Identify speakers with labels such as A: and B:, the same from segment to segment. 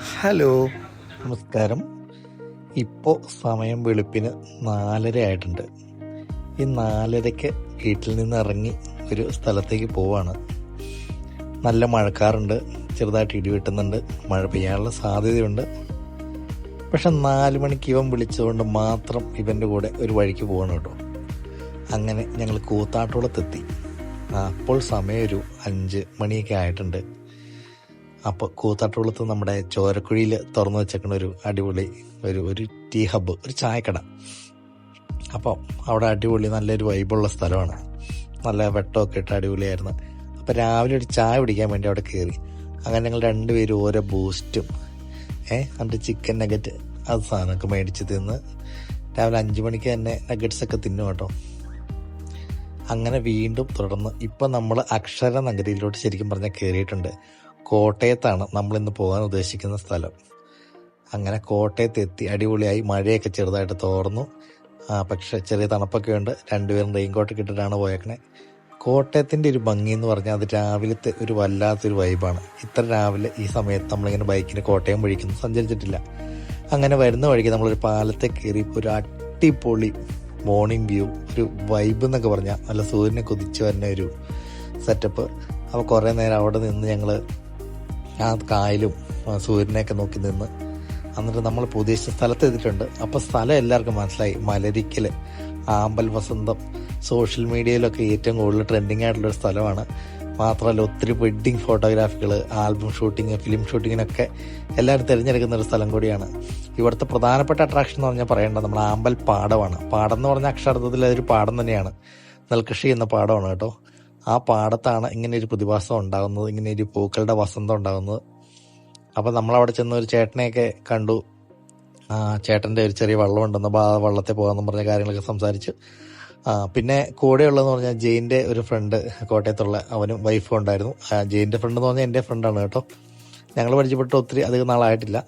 A: Hello. നമസ്കാരം. ഇപ്പോൾ സമയം വെളുപ്പിന് നാലര ആയിട്ടുണ്ട്. ഈ നാലരയ്ക്ക് വീട്ടിൽ നിന്ന് ഇറങ്ങി ഒരു സ്ഥലത്തേക്ക് പോവാണ്. നല്ല മഴക്കാറുണ്ട്. ചെറുതായിട്ട് ഇടി വെട്ടുന്നുണ്ട്. മഴ പെയ്യാനുള്ള സാധ്യതയുണ്ട്. പക്ഷെ നാല് മണിക്ക് ഇവൻ വിളിച്ചതുകൊണ്ട് മാത്രം ഇവന്റെ കൂടെ ഒരു വഴിക്ക് പോകണം കേട്ടോ. അങ്ങനെ ഞങ്ങൾ കൂത്താട്ടോളത്തെത്തി. അപ്പോൾ സമയം ഒരു അഞ്ച് മണിയൊക്കെ ആയിട്ടുണ്ട്. അപ്പോൾ കൂത്താട്ടുകുളത്ത് നമ്മുടെ ചോരക്കുഴിയിൽ തുറന്നു വെച്ചേക്കണ ഒരു അടിപൊളി ഒരു ഒരു ടീ ഹബ്ബ് ഒരു ചായക്കട. അപ്പോൾ അവിടെ അടിപൊളി നല്ലൊരു വൈബുള്ള സ്ഥലമാണ്. നല്ല വെട്ടമൊക്കെ ഇട്ട് അടിപൊളിയായിരുന്നു. അപ്പോൾ രാവിലെ ഒരു ചായ കുടിക്കാൻ വേണ്ടി അവിടെ കയറി അങ്ങനെ ഞങ്ങൾ രണ്ടുപേരും ഓരോ ബൂസ്റ്റും ഏ എന്നിട്ട് ചിക്കൻ നഗറ്റ് അത് സാധനമൊക്കെ മേടിച്ച് തിന്ന് രാവിലെ അഞ്ച് മണിക്ക് തന്നെ നഗറ്റ്സൊക്കെ തിന്നും കേട്ടോ. അങ്ങനെ വീണ്ടും തുടർന്ന് ഇപ്പം നമ്മൾ അക്ഷര നഗരിയിലോട്ട് ശരിക്കും പറഞ്ഞാൽ കയറിയിട്ടുണ്ട് കോട്ടയത്താണ് നമ്മൾ ഇന്ന് പോകാൻ ഉദ്ദേശിക്കുന്ന സ്ഥലം. അങ്ങനെ കോട്ടയത്ത് എത്തി അടിപൊളിയായി മഴയൊക്കെ ചെറുതായിട്ട് തോർന്നു. പക്ഷെ ചെറിയ തണുപ്പൊക്കെ ഉണ്ട്. രണ്ടുപേരും റെയിൻകോട്ടൊക്കെ ഇട്ടിട്ടാണ് പോയേക്കണേ. കോട്ടയത്തിന്റെ ഒരു ഭംഗി എന്ന് പറഞ്ഞാൽ അത് രാവിലത്തെ ഒരു വല്ലാത്തൊരു വൈബാണ്. ഇത്ര രാവിലെ ഈ സമയത്ത് നമ്മളിങ്ങനെ ബൈക്കിന് കോട്ടയം വഴിക്കൊന്നും സഞ്ചരിച്ചിട്ടില്ല. അങ്ങനെ വരുന്ന വഴിക്ക് നമ്മളൊരു പാലത്തെ കയറി ഒരു അടിപൊളി മോർണിംഗ് വ്യൂ ഒരു വൈബ് എന്നൊക്കെ പറഞ്ഞാൽ നല്ല സൂര്യനെ കുതിച്ച് വരുന്ന ഒരു സെറ്റപ്പ് അപ്പോൾ കുറേ നേരം അവിടെ നിന്ന് ഞങ്ങൾ ആ കായലും സൂര്യനെയൊക്കെ നോക്കി നിന്ന് എന്നിട്ട് നമ്മൾ ഉദ്ദേശിച്ച സ്ഥലത്ത് എത്തിയിട്ടുണ്ട്. അപ്പോൾ സ്ഥലം എല്ലാവർക്കും മനസ്സിലായി. മലരിക്കൽ ആമ്പൽ വസന്തം സോഷ്യൽ മീഡിയയിലൊക്കെ ഏറ്റവും കൂടുതൽ ട്രെൻഡിങ് ആയിട്ടുള്ളൊരു സ്ഥലമാണ്. മാത്രമല്ല ഒത്തിരി വെഡ്ഡിങ് ഫോട്ടോഗ്രാഫികൾ ആൽബം ഷൂട്ടിങ് ഫിലിം ഷൂട്ടിങ്ങിനൊക്കെ എല്ലാവരും തിരഞ്ഞെടുക്കുന്ന ഒരു സ്ഥലം കൂടിയാണ്. ഇവിടുത്തെ പ്രധാനപ്പെട്ട അട്രാക്ഷൻ എന്ന് പറഞ്ഞാൽ പറയേണ്ടത് നമ്മൾ ആമ്പൽ പാടമാണ്. പാടം എന്ന് പറഞ്ഞാൽ അക്ഷരാർത്ഥത്തിൽ അതൊരു പാടം തന്നെയാണ്. നെൽകൃഷി എന്ന പാടമാണ് കേട്ടോ. ആ പാടത്താണ് ഇങ്ങനെ ഒരു പ്രതിഭാസം ഉണ്ടാകുന്നത് ഇങ്ങനെ ഒരു പൂക്കളുടെ വസന്തം ഉണ്ടാകുന്നത്. അപ്പോൾ നമ്മളവിടെ ചെന്ന് ഒരു ചേട്ടനെയൊക്കെ കണ്ടു. ആ ചേട്ടന്റെ ഒരു ചെറിയ വള്ളം ഉണ്ടെന്ന് ആ വള്ളത്തെ പോകാമെന്ന് പറഞ്ഞ കാര്യങ്ങളൊക്കെ സംസാരിച്ചു. പിന്നെ കൂടെയുള്ളതെന്ന് പറഞ്ഞാൽ ജെയിന്റെ ഒരു ഫ്രണ്ട് കോട്ടയത്തുള്ള അവനും വൈഫും ഉണ്ടായിരുന്നു. ജെയിന്റെ ഫ്രണ്ട് എന്ന് പറഞ്ഞാൽ എന്റെ ഫ്രണ്ടാണ് കേട്ടോ. ഞങ്ങൾ പരിചയപ്പെട്ട് ഒത്തിരി അധികം നാളായിട്ടില്ല.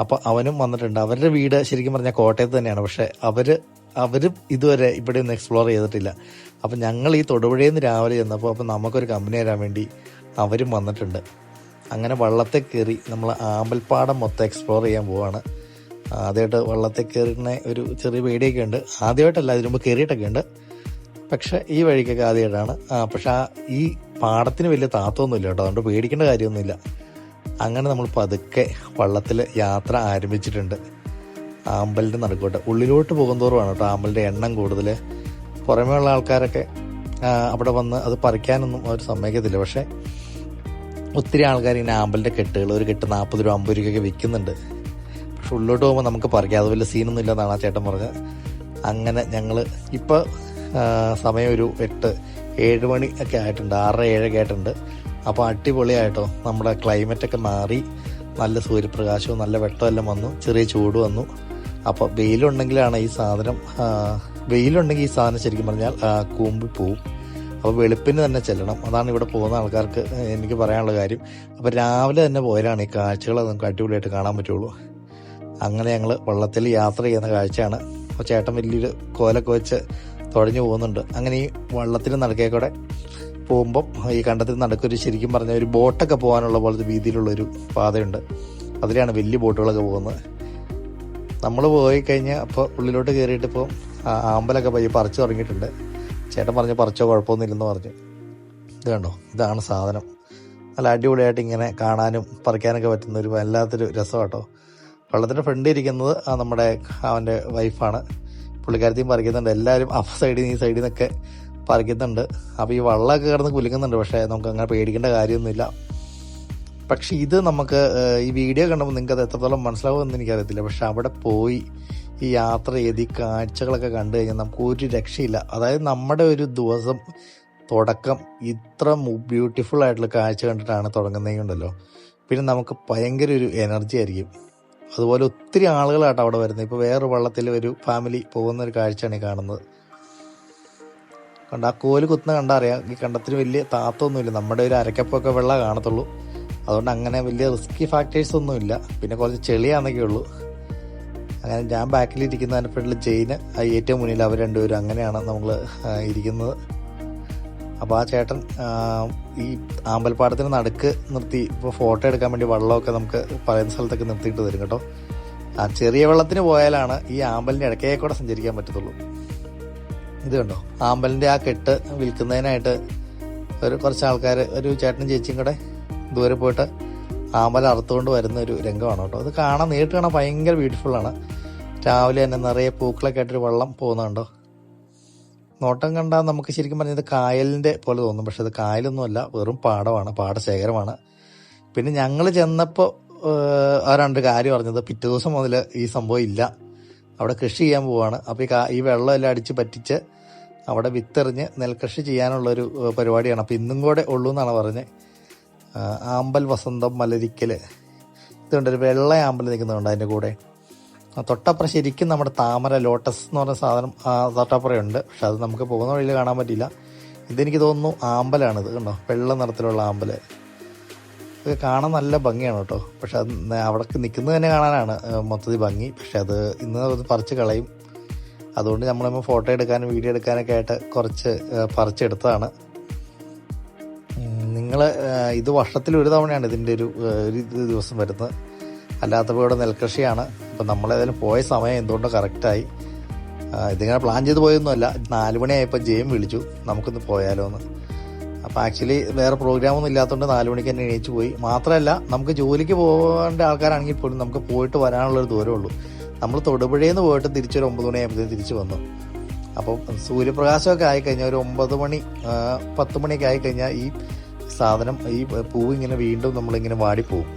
A: അപ്പോൾ അവനും വന്നിട്ടുണ്ട്. അവരുടെ വീട് ശരിക്കും പറഞ്ഞാൽ കോട്ടയത്ത് തന്നെയാണ്. പക്ഷേ അവർ അവരും ഇതുവരെ ഇവിടെ ഒന്നും എക്സ്പ്ലോർ ചെയ്തിട്ടില്ല. അപ്പം ഞങ്ങൾ ഈ തൊടുപുഴയിൽ നിന്ന് രാവിലെ ചെന്നപ്പോൾ അപ്പം നമുക്കൊരു കമ്പനി തരാൻ വേണ്ടി അവരും വന്നിട്ടുണ്ട്. അങ്ങനെ വള്ളത്തെ കയറി നമ്മൾ ആമ്പൽപ്പാടം മൊത്തം എക്സ്പ്ലോർ ചെയ്യാൻ പോവാണ്. ആദ്യമായിട്ട് വള്ളത്തെ കയറുന്ന ഒരു ചെറിയ പേടിയൊക്കെ ഉണ്ട് ആദ്യമായിട്ടല്ല അതിനുമ്പ് കയറിയിട്ടൊക്കെ ഉണ്ട് പക്ഷെ ഈ വഴിക്കൊക്കെ ആദ്യമായിട്ടാണ് പക്ഷെ ആ ഈ പാടത്തിന് വലിയ താത്തൊന്നുമില്ല കേട്ടോ. അതുകൊണ്ട് പേടിക്കേണ്ട കാര്യമൊന്നുമില്ല. അങ്ങനെ നമ്മൾ പതുക്കെ വള്ളത്തിൽ യാത്ര ആരംഭിച്ചിട്ടുണ്ട്. ആമ്പലിന്റെ നടുക്കോട്ട്. ഉള്ളിലോട്ട് പോകുന്നതോറുമാണ് കേട്ടോ ആമ്പലിന്റെ എണ്ണം കൂടുതൽ. പുറമേ ഉള്ള ആൾക്കാരൊക്കെ അവിടെ വന്ന് അത് പറിക്കാനൊന്നും അവർ സമ്മതിക്കത്തില്ല. പക്ഷേ ഒത്തിരി ആൾക്കാർ ഇങ്ങനെ ആമ്പലിന്റെ കെട്ടുകൾ ഒരു കെട്ട് നാൽപ്പത് രൂപ അമ്പത് രൂപയ്ക്കൊക്കെ വിൽക്കുന്നുണ്ട്. പക്ഷെ ഉള്ളിലോട്ട് പോകുമ്പോൾ നമുക്ക് പറിക്കാം. അത് വലിയ സീനൊന്നും ഇല്ലെന്നാണ് ആ ചേട്ടൻ പറഞ്ഞത്. അങ്ങനെ ഞങ്ങൾ ഇപ്പോൾ സമയം ഒരു എട്ട് ഏഴ് മണി ഒക്കെ ആയിട്ടുണ്ട്. ആറര ഏഴൊക്കെ ആയിട്ടുണ്ട്. അപ്പോൾ അടിപൊളിയായിട്ടോ നമ്മുടെ ക്ലൈമറ്റൊക്കെ മാറി. നല്ല സൂര്യപ്രകാശവും നല്ല വെട്ടമെല്ലാം വന്നു. ചെറിയ ചൂട് വന്നു. അപ്പോൾ വെയിലുണ്ടെങ്കിലാണ് ഈ സാധനം വെയിലുണ്ടെങ്കിൽ ഈ സാധനം ശരിക്കും പറഞ്ഞാൽ കൂമ്പി പോവും. അപ്പോൾ വെളുപ്പിന് തന്നെ ചെല്ലണം. അതാണ് ഇവിടെ പോകുന്ന ആൾക്കാർക്ക് എനിക്ക് പറയാനുള്ള കാര്യം. അപ്പോൾ രാവിലെ തന്നെ പോയാലാണ് ഈ കാഴ്ചകൾ നമുക്ക് അടിപൊളിയായിട്ട് കാണാൻ പറ്റുള്ളൂ. അങ്ങനെ ഞങ്ങൾ വള്ളത്തിൽ യാത്ര ചെയ്യുന്ന കാഴ്ചയാണ്. അപ്പോൾ ചേട്ടൻ വലിയൊരു കോലൊക്കെ വെച്ച് തുഴഞ്ഞു പോകുന്നുണ്ട്. അങ്ങനെ ഈ വള്ളത്തിൽ നടക്കേക്കൂടെ കൂടെ പോകുമ്പം ഈ കണ്ടത്തിൽ നടക്കൊരു ശരിക്കും പറഞ്ഞ ഒരു ബോട്ടൊക്കെ പോകാനുള്ള പോലത്തെ രീതിയിലുള്ളൊരു പാതയുണ്ട്. അതിലാണ് വലിയ ബോട്ടുകളൊക്കെ പോകുന്നത്. നമ്മൾ പോയി കഴിഞ്ഞാൽ അപ്പോൾ ഉള്ളിലോട്ട് കയറിയിട്ട് ഇപ്പോൾ ആമ്പലൊക്കെ പയ്യെ പറിച്ചു തുടങ്ങിയിട്ടുണ്ട്. ചേട്ടൻ പറഞ്ഞു പറിച്ചോ കുഴപ്പമൊന്നുമില്ലെന്ന് പറഞ്ഞു. ഇത് കണ്ടോ? ഇതാണ് സാധനം. നല്ല അടിപൊളിയായിട്ട് ഇങ്ങനെ കാണാനും പറിക്കാനൊക്കെ പറ്റുന്ന ഒരു വല്ലാത്തൊരു രസം കേട്ടോ വെള്ളത്തിന്റെ ഫ്രണ്ട് ഇരിക്കുന്നത് നമ്മുടെ അവന്റെ വൈഫാണ് പുള്ളിക്കാരത്തെയും പറിക്കുന്നുണ്ട്. എല്ലാവരും ആ സൈഡിൽ നിന്ന് ഈ സൈഡിൽ നിന്നൊക്കെ പറിക്കുന്നുണ്ട്. അപ്പോൾ ഈ വള്ളമൊക്കെ കിടന്ന് കുലുങ്ങുന്നുണ്ട്. പക്ഷേ നമുക്ക് അങ്ങനെ പേടിക്കേണ്ട കാര്യമൊന്നുമില്ല. പക്ഷെ ഇത് നമുക്ക് ഈ വീഡിയോ കണ്ടപ്പോൾ നിങ്ങൾക്ക് അത് എത്രത്തോളം മനസ്സിലാവുമെന്ന് എനിക്കറിയത്തില്ല. പക്ഷെ അവിടെ പോയി ഈ യാത്ര ചെയ്ത് ഈ കാഴ്ചകളൊക്കെ കണ്ടു കഴിഞ്ഞാൽ നമുക്ക് ഒരു രക്ഷയില്ല. അതായത് നമ്മുടെ ഒരു ദിവസം തുടക്കം ഇത്ര ബ്യൂട്ടിഫുൾ ആയിട്ടുള്ള കാഴ്ച കണ്ടിട്ടാണ് തുടങ്ങുന്നതെങ്കിലുണ്ടല്ലോ പിന്നെ നമുക്ക് ഭയങ്കര ഒരു എനർജി ആയിരിക്കും. അതുപോലെ ഒത്തിരി ആളുകളാട്ടോ അവിടെ വരുന്നത്. ഇപ്പോൾ വേറൊരു വള്ളത്തിൽ ഒരു ഫാമിലി പോകുന്ന ഒരു കാഴ്ചയാണ് ഈ കാണുന്നത്. കണ്ട? ആ കോൽ കുത്തുന്ന കണ്ടറിയാം ഈ കണ്ടത്തിന് വലിയ താത്തൊന്നുമില്ല. നമ്മുടെ ഒരു അരക്കപ്പൊക്കെ വെള്ളം കാണത്തുള്ളൂ. അതുകൊണ്ട് അങ്ങനെ വലിയ റിസ്കി ഫാക്ടേഴ്സ് ഒന്നുമില്ല. പിന്നെ കുറച്ച് ചെളിയാണെന്നൊക്കെ ഉള്ളൂ. അങ്ങനെ ഞാൻ ബാക്കിലിരിക്കുന്നതിന് ഫ്രണ്ടിൽ ജെയിന് ഏറ്റവും മുന്നിൽ അവർ രണ്ടുപേരും അങ്ങനെയാണ് നമ്മൾ ഇരിക്കുന്നത്. അപ്പോൾ ആ ചേട്ടൻ ഈ ആമ്പൽപ്പാടത്തിന് നടുക്ക് നിർത്തി ഇപ്പോൾ ഫോട്ടോ എടുക്കാൻ വേണ്ടി വെള്ളമൊക്കെ നമുക്ക് പറയുന്ന സ്ഥലത്തൊക്കെ നിർത്തിയിട്ട് തരും കേട്ടോ. ആ ചെറിയ വെള്ളത്തിന് പോയാലാണ് ഈ ആമ്പലിന്റെ ഇടയ്ക്കേ കൂടെ സഞ്ചരിക്കാൻ പറ്റത്തുള്ളൂ. ഇത് കണ്ടോ? ആമ്പലിന്റെ ആ കെട്ട് വിൽക്കുന്നതിനായിട്ട് ഒരു കുറച്ച് ആൾക്കാർ ഒരു ചേട്ടനും ചേച്ചിയും കൂടെ ദൂരെ പോയിട്ട് ആമല അറുത്തുകൊണ്ട് വരുന്ന ഒരു രംഗമാണ് കേട്ടോ. അത് കാണാൻ നേരിട്ട് കാണാൻ ഭയങ്കര ബ്യൂട്ടിഫുൾ ആണ്. രാവിലെ തന്നെ നിറയെ പൂക്കളൊക്കെ ആയിട്ടൊരു വെള്ളം പോകുന്നുണ്ടോ? നോട്ടം കണ്ടാൽ നമുക്ക് ശരിക്കും പറഞ്ഞാൽ ഇത് കായലിന്റെ പോലെ തോന്നും. പക്ഷെ അത് കായലൊന്നുമല്ല വെറും പാടമാണ് പാടശേഖരമാണ്. പിന്നെ ഞങ്ങൾ ചെന്നപ്പോൾ അവരാണ്ട് കാര്യം പറഞ്ഞത് പിറ്റേ ദിവസം മുതൽ ഈ സംഭവം ഇല്ല. അവിടെ കൃഷി ചെയ്യാൻ പോവാണ്. അപ്പോൾ ഈ ഈ വെള്ളമെല്ലാം അടിച്ച് പറ്റിച്ച് അവിടെ വിത്തെറിഞ്ഞ് നെൽകൃഷി ചെയ്യാനുള്ളൊരു പരിപാടിയാണ്. അപ്പോൾ ഇന്നും കൂടെ ഉള്ളൂ എന്നാണ് പറഞ്ഞത്. ആമ്പൽ വസന്തം മലരിക്കൽ ഇതുണ്ട് ഒരു വെള്ള ആമ്പൽ നിൽക്കുന്നുണ്ട് അതിന്റെ കൂടെ. തൊട്ടപ്പുറം ശരിക്കും നമ്മുടെ താമര ലോട്ടസ് എന്ന് പറഞ്ഞ സാധനം തൊട്ടപ്പുറയുണ്ട്. പക്ഷെ അത് നമുക്ക് പോകുന്ന വഴിയിൽ കാണാൻ പറ്റില്ല ഇതെനിക്ക് തോന്നുന്നു ആമ്പലാണിത് കണ്ടോ? വെള്ള നിറത്തിലുള്ള ആമ്പൽ. ഇത് കാണാൻ നല്ല ഭംഗിയാണ് കേട്ടോ. പക്ഷെ അത് അവിടെ നിൽക്കുന്നത് തന്നെ കാണാനാണ് മൊത്തത്തിൽ ഭംഗി. പക്ഷെ അത് ഇന്ന് അത് പറിച്ച് കളയും. അതുകൊണ്ട് നമ്മളിപ്പോൾ ഫോട്ടോ എടുക്കാനും വീഡിയോ എടുക്കാനൊക്കെ ആയിട്ട് കുറച്ച് പറിച്ചെടുത്തതാണ്. നിങ്ങൾ ഇത് വർഷത്തിൽ ഒരു തവണയാണ് ഇതിന്റെ ഒരു ഒരു ദിവസം വരുന്നത്. അല്ലാത്തപ്പോൾ ഇവിടെ നെൽകൃഷിയാണ്. അപ്പം നമ്മളേതായാലും പോയ സമയം എന്തുകൊണ്ടോ കറക്റ്റായി ഇതിങ്ങനെ പ്ലാൻ ചെയ്ത് പോയൊന്നുമല്ല. നാല് മണിയായപ്പോൾ ജെയിം വിളിച്ചു. നമുക്കൊന്ന് പോയാലോ എന്ന് അപ്പോൾ ആക്ച്വലി വേറെ പ്രോഗ്രാമൊന്നും ഇല്ലാത്തതുകൊണ്ട് നാല് മണിക്ക് തന്നെ എണീച്ച് പോയി. മാത്രമല്ല നമുക്ക് ജോലിക്ക് പോകേണ്ട ആൾക്കാരാണെങ്കിൽ പോലും നമുക്ക് പോയിട്ട് വരാനുള്ളൊരു ദൂരമേ ഉള്ളൂ നമ്മൾ തൊടുപുഴയിൽ നിന്ന് പോയിട്ട് തിരിച്ചൊരു ഒമ്പത് മണിയാകുമ്പോഴത്തേക്കും തിരിച്ച് വന്നു. അപ്പം സൂര്യപ്രകാശമൊക്കെ ആയിക്കഴിഞ്ഞാൽ ഒരു ഒമ്പത് മണി പത്ത് മണിയൊക്കെ ആയിക്കഴിഞ്ഞാൽ ഈ സാധനം ഈ പൂവ് ഇങ്ങനെ വീണ്ടും നമ്മളിങ്ങനെ വാടിപ്പോവും.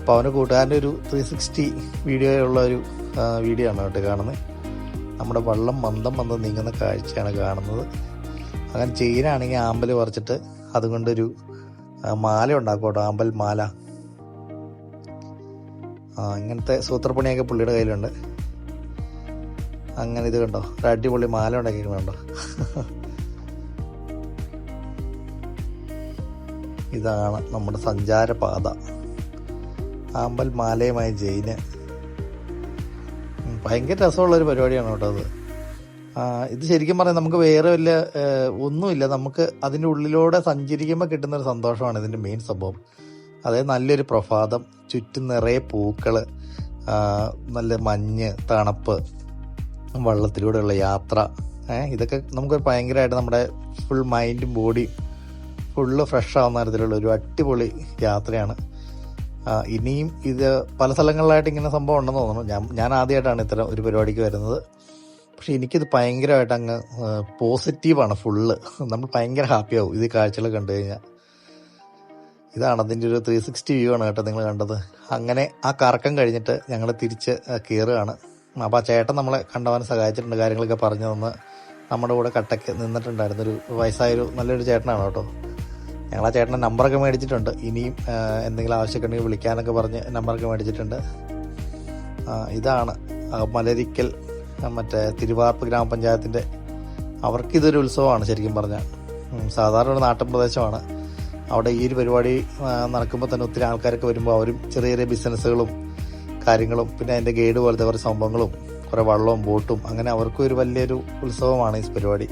A: അപ്പോൾ അവന്റെ കൂട്ടുകാരന്റെ ഒരു ത്രീ സിക്സ്റ്റി വീഡിയോ ഉള്ള ഒരു വീഡിയോ ആണ് കേട്ടോ കാണുന്നത്. നമ്മുടെ വള്ളം മന്ദം മന്ദം നീങ്ങുന്ന കാഴ്ചയാണ് കാണുന്നത്. അങ്ങനെ ചെയിനാണെങ്കിൽ ആമ്പൽ പറിച്ചിട്ട് അതുകൊണ്ടൊരു മാല ഉണ്ടാക്കും കേട്ടോ ആമ്പൽ മാല. ഇങ്ങനത്തെ സൂത്രപ്പണിയൊക്കെ പുള്ളിയുടെ കയ്യിലുണ്ട്. അങ്ങനെ ഇത് കണ്ടോ ഒരു അടിപൊളി മാല ഉണ്ടാക്കിയിട്ടുണ്ടോ ഇതാണ് നമ്മുടെ സഞ്ചാരപാത. ആമ്പൽ മാലയുമായി ജയിന്. ഭയങ്കര രസമുള്ളൊരു പരിപാടിയാണ് കേട്ടോ അത്. ഇത് ശരിക്കും പറഞ്ഞാൽ നമുക്ക് വേറെ വല്ല ഒന്നുമില്ല. നമുക്ക് അതിന്റെ ഉള്ളിലൂടെ സഞ്ചരിക്കുമ്പോൾ കിട്ടുന്ന ഒരു സന്തോഷമാണ് ഇതിന്റെ മെയിൻ സംഭവം. അതായത് നല്ലൊരു പ്രഭാതം ചുറ്റും നിറയെ പൂക്കൾ നല്ല മഞ്ഞ് തണുപ്പ് വള്ളത്തിലൂടെയുള്ള യാത്ര. ഇതൊക്കെ നമുക്ക് ഭയങ്കരമായിട്ട് നമ്മുടെ ഫുൾ മൈൻഡും ബോഡിയും ഫുള്ള് ഫ്രഷ് ആവുന്ന തരത്തിലുള്ള ഒരു അടിപൊളി യാത്രയാണ്. ഇനിയും ഇത് പല സ്ഥലങ്ങളിലായിട്ട് ഇങ്ങനെ സംഭവം ഉണ്ടെന്ന് തോന്നുന്നു. ഞാൻ ഞാൻ ആദ്യമായിട്ടാണ് ഇത്തരം ഒരു പരിപാടിക്ക് വരുന്നത്. പക്ഷെ എനിക്കിത് ഭയങ്കരമായിട്ട് അങ്ങ് പോസിറ്റീവാണ് ഫുള്ള് നമ്മൾ ഭയങ്കര ഹാപ്പിയാവും ഇത് കാഴ്ചകൾ കണ്ടു കഴിഞ്ഞാൽ. ഇതാണ് അതിന്റെ ഒരു ത്രീ സിക്സ്റ്റി വ്യൂ ആണ് കേട്ടോ നിങ്ങൾ കണ്ടത്. അങ്ങനെ ആ കറക്കം കഴിഞ്ഞിട്ട് ഞങ്ങൾ തിരിച്ച് കയറുകയാണ് അപ്പോൾ ആ ചേട്ടൻ നമ്മളെ കണ്ടവൻ സഹായിച്ചിട്ടുണ്ട് കാര്യങ്ങളൊക്കെ പറഞ്ഞു തന്ന്. നമ്മുടെ കൂടെ കട്ടയ്ക്ക് നിന്നിട്ടുണ്ടായിരുന്നൊരു വയസ്സായൊരു നല്ലൊരു ചേട്ടനാണ് കേട്ടോ. ഞങ്ങൾ ആ ചേട്ടന്റെ നമ്പറൊക്കെ മേടിച്ചിട്ടുണ്ട്. ഇനിയും എന്തെങ്കിലും ആവശ്യമൊക്കെ വിളിക്കാനൊക്കെ പറഞ്ഞ് നമ്പറൊക്കെ മേടിച്ചിട്ടുണ്ട്. ഇതാണ് മലരിക്കൽ മറ്റേ തിരുവാർപ്പ് ഗ്രാമപഞ്ചായത്തിന്റെ അവർക്കിതൊരു ഉത്സവമാണ് ശരിക്കും പറഞ്ഞാൽ. സാധാരണ ഒരു നാട്ടിൻ പ്രദേശമാണ്. അവിടെ ഈ ഒരു പരിപാടി നടക്കുമ്പോൾ തന്നെ ഒത്തിരി ആൾക്കാരൊക്കെ വരുമ്പോൾ അവരും ചെറിയ ചെറിയ ബിസിനസ്സുകളും കാര്യങ്ങളും പിന്നെ അതിന്റെ ഗൈഡ് പോലത്തെ കുറേ സംഭവങ്ങളും കുറേ വള്ളവും ബോട്ടും അങ്ങനെ അവർക്കും ഒരു വലിയൊരു ഉത്സവമാണ് ഈ പരിപാടി.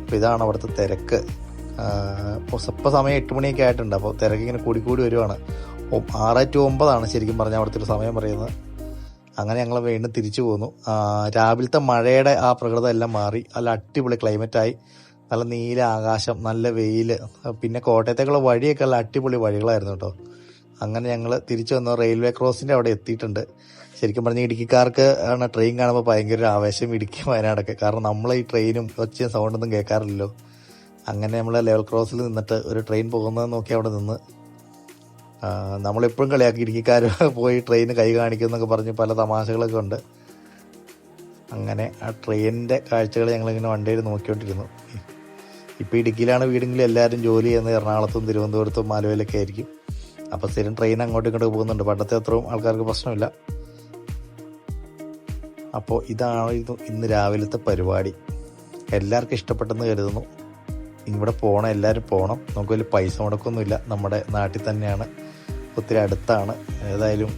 A: അപ്പോൾ ഇതാണ് അവിടുത്തെ തിരക്ക്. ഇപ്പോൾ സമയം എട്ട് മണിയൊക്കെ ആയിട്ടുണ്ട്. അപ്പോൾ തിരക്ക് ഇങ്ങനെ കൂടി കൂടി വരുവാണ്. ആറ് ടു ഒമ്പതാണ് ശരിക്കും പറഞ്ഞാൽ അവിടുത്തെ ഒരു സമയം പറയുന്നത്. അങ്ങനെ ഞങ്ങൾ വീണ്ടും തിരിച്ചു പോന്നു. രാവിലത്തെ മഴയുടെ ആ പ്രകൃതം എല്ലാം മാറി. നല്ല അടിപൊളി ക്ലൈമറ്റായി നല്ല നീല ആകാശം നല്ല വെയിൽ പിന്നെ കോട്ടയത്തേക്കുള്ള വഴിയൊക്കെ നല്ല അടിപൊളി വഴികളായിരുന്നു കേട്ടോ. അങ്ങനെ ഞങ്ങൾ തിരിച്ചു വന്നു. റെയിൽവേ ക്രോസിന്റെ അവിടെ എത്തിയിട്ടുണ്ട്. ശരിക്കും പറഞ്ഞ ഇടുക്കിക്കാർക്ക് ആണ് ട്രെയിൻ കാണുമ്പോൾ ഭയങ്കര ആവേശം ഇടുക്കി വയനാടൊക്കെ. കാരണം നമ്മൾ ഈ ട്രെയിനും ഒച്ചയും സൗണ്ടൊന്നും കേൾക്കാറില്ലല്ലോ. അങ്ങനെ നമ്മൾ ലെവൽ ക്രോസിൽ നിന്നിട്ട് ഒരു ട്രെയിൻ പോകുന്നത് നോക്കി അവിടെ നിന്ന്. നമ്മളെപ്പോഴും കളിയാക്കി ഇടുക്കിക്കാർ പോയി ട്രെയിൻ കൈ കാണിക്കും എന്നൊക്കെ പറഞ്ഞ് പല തമാശകളൊക്കെ ഉണ്ട്. അങ്ങനെ ആ ട്രെയിനിന്റെ കാഴ്ചകൾ ഞങ്ങളിങ്ങനെ വണ്ടിയിൽ നോക്കിക്കൊണ്ടിരുന്നു. ഇപ്പോൾ ഇടുക്കിയിലാണ് വീടെങ്കിലും എല്ലാവരും ജോലി ചെയ്യുന്നത്. എറണാകുളത്തും തിരുവനന്തപുരത്തും ആലുവയിലൊക്കെ ആയിരിക്കും. അപ്പോൾ സ്ഥിരം ട്രെയിൻ അങ്ങോട്ടും ഇങ്ങോട്ടും പോകുന്നുണ്ട്. പണ്ടത്തെ അത്രയും ആൾക്കാർക്ക് പ്രശ്നമില്ല. അപ്പോൾ ഇതായിരുന്നു ഇന്ന് രാവിലത്തെ പരിപാടി. എല്ലാവർക്കും ഇഷ്ടപ്പെട്ടെന്ന് കരുതുന്നു. ഇവിടെ പോകണം എല്ലാവരും പോകണം നമുക്ക് വലിയ പൈസ മുടക്കൊന്നുമില്ല. നമ്മുടെ നാട്ടിൽ തന്നെയാണ്. ഒത്തിരി അടുത്താണ്. ഏതായാലും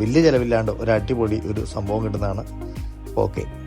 A: വലിയ ചിലവില്ലാണ്ട് ഒരു അടിപൊളി ഒരു സംഭവം കിട്ടുന്നതാണ്. ഓക്കെ.